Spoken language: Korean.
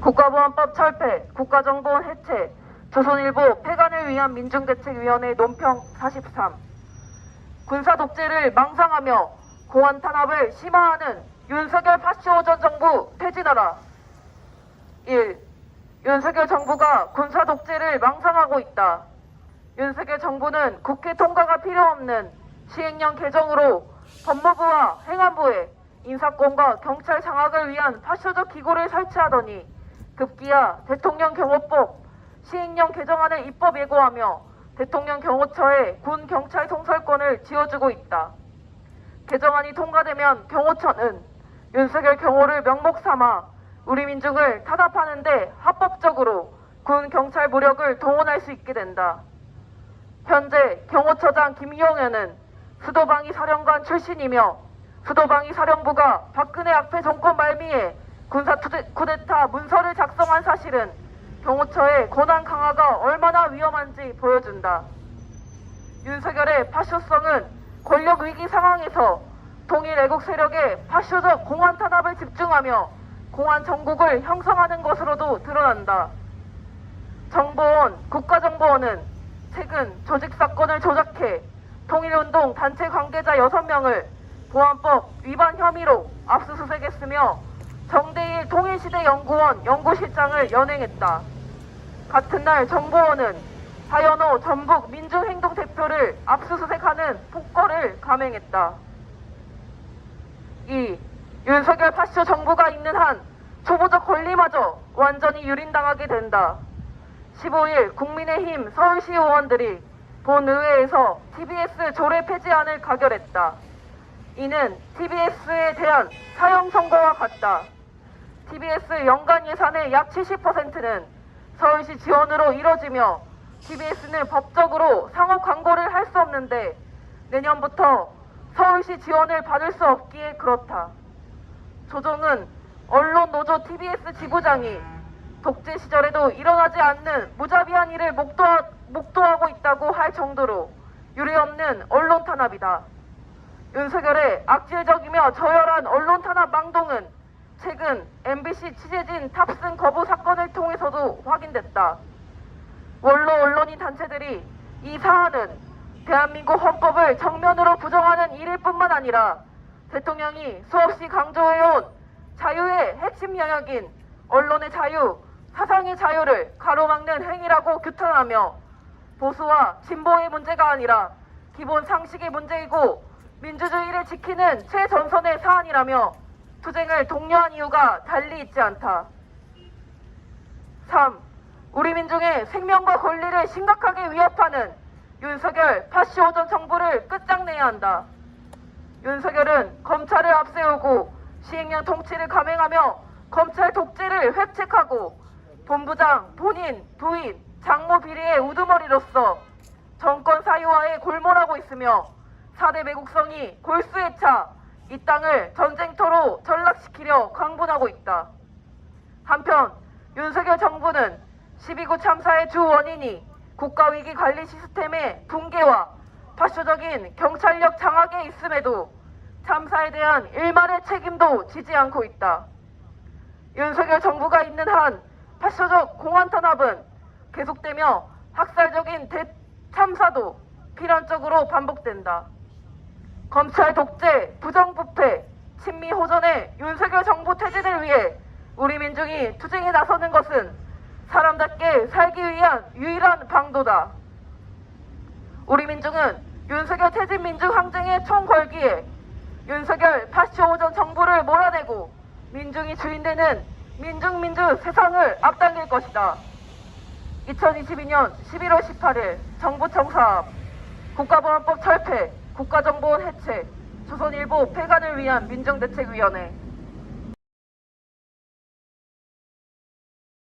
국가보안법 철폐, 국가정보원 해체, 조선일보 폐간을 위한 민중대책위원회 논평 43. 군사 독재를 망상하며 공안 탄압을 심화하는 윤석열 파쇼 전 정부 퇴진하라. 1. 윤석열 정부가 군사 독재를 망상하고 있다. 윤석열 정부는 국회 통과가 필요 없는 시행령 개정으로 법무부와 행안부에 인사권과 경찰 장악을 위한 파쇼적 기구를 설치하더니 급기야 대통령 경호법 시행령 개정안을 입법 예고하며 대통령 경호처에 군 경찰 통솔권을 지어주고 있다. 개정안이 통과되면 경호처는 윤석열 경호를 명목 삼아 우리 민중을 탄압하는데 합법적으로 군 경찰 무력을 동원할 수 있게 된다. 현재 경호처장 김용현은 수도방위 사령관 출신이며 수도방위 사령부가 박근혜 악패 정권 말미에 군사 쿠데타 문서를 작성한 사실은 경호처의 권한 강화가 얼마나 위험한지 보여준다. 윤석열의 파쇼성은 권력 위기 상황에서 동일 애국 세력의 파쇼적 공안 탄압을 집중하며 공안 정국을 형성하는 것으로도 드러난다. 정보원, 국가정보원은 최근 조직 사건을 조작해 통일운동 단체 관계자 6명을 보안법 위반 혐의로 압수수색했으며 정대일 통일시대 연구원 연구실장을 연행했다. 같은 날 정보원은 하연호 전북 민중행동 대표를 압수수색하는 폭거를 감행했다. 2. 윤석열 파쇼 정부가 있는 한 초보적 권리마저 완전히 유린당하게 된다. 15일 국민의힘 서울시 의원들이 본의회에서 TBS 조례 폐지안을 가결했다. 이는 TBS에 대한 사형 선고와 같다. TBS 연간 예산의 약 70%는 서울시 지원으로 이뤄지며 TBS는 법적으로 상업 광고를 할 수 없는데 내년부터 서울시 지원을 받을 수 없기에 그렇다. 조정은 언론 노조 TBS 지부장이 독재 시절에도 일어나지 않는 무자비한 일을 목도하, 목도하고 있다고 할 정도로 유례없는 언론 탄압이다. 윤석열의 악질적이며 저열한 언론 탄압 망동은 최근 MBC 취재진 탑승 거부 사건을 통해서도 확인됐다. 원로 언론인 단체들이 이 사안은 대한민국 헌법을 정면으로 부정하는 일일 뿐만 아니라 대통령이 수없이 강조해온 자유의 핵심 영역인 언론의 자유, 사상의 자유를 가로막는 행위라고 규탄하며 보수와 진보의 문제가 아니라 기본 상식의 문제이고 민주주의를 지키는 최전선의 사안이라며 투쟁을 독려한 이유가 달리 있지 않다. 3. 우리 민중의 생명과 권리를 심각하게 위협하는 윤석열 파시오전 정부를 끝장내야 한다. 윤석열은 검찰을 앞세우고 시행령 통치를 감행하며 검찰 독재를 획책하고 본부장, 본인, 부인, 장모 비리의 우두머리로서 정권 사유화에 골몰하고 있으며 4대 매국성이 골수에 차 이 땅을 전쟁터로 전락시키려 강분하고 있다. 한편 윤석열 정부는 12구 참사의 주 원인이 국가위기 관리 시스템의 붕괴와 파쇼적인 경찰력 장악에 있음에도 참사에 대한 일말의 책임도 지지 않고 있다. 윤석열 정부가 있는 한 파쇼적 공안 탄압은 계속되며 학살적인 대참사도 필연적으로 반복된다. 검찰 독재, 부정부패, 친미 호전의 윤석열 정부 퇴진을 위해 우리 민중이 투쟁에 나서는 것은 사람답게 살기 위한 유일한 방도다. 우리 민중은 윤석열 퇴진 민중 항쟁의 총 걸기에 윤석열 파쇼오전 정부를 몰아내고 민중이 주인되는 민중민주 세상을 앞당길 것이다. 2022년 11월 18일 정부 청사 앞 국가보안법 철폐, 국가정보원 해체, 조선일보 폐간을 위한 민정대책위원회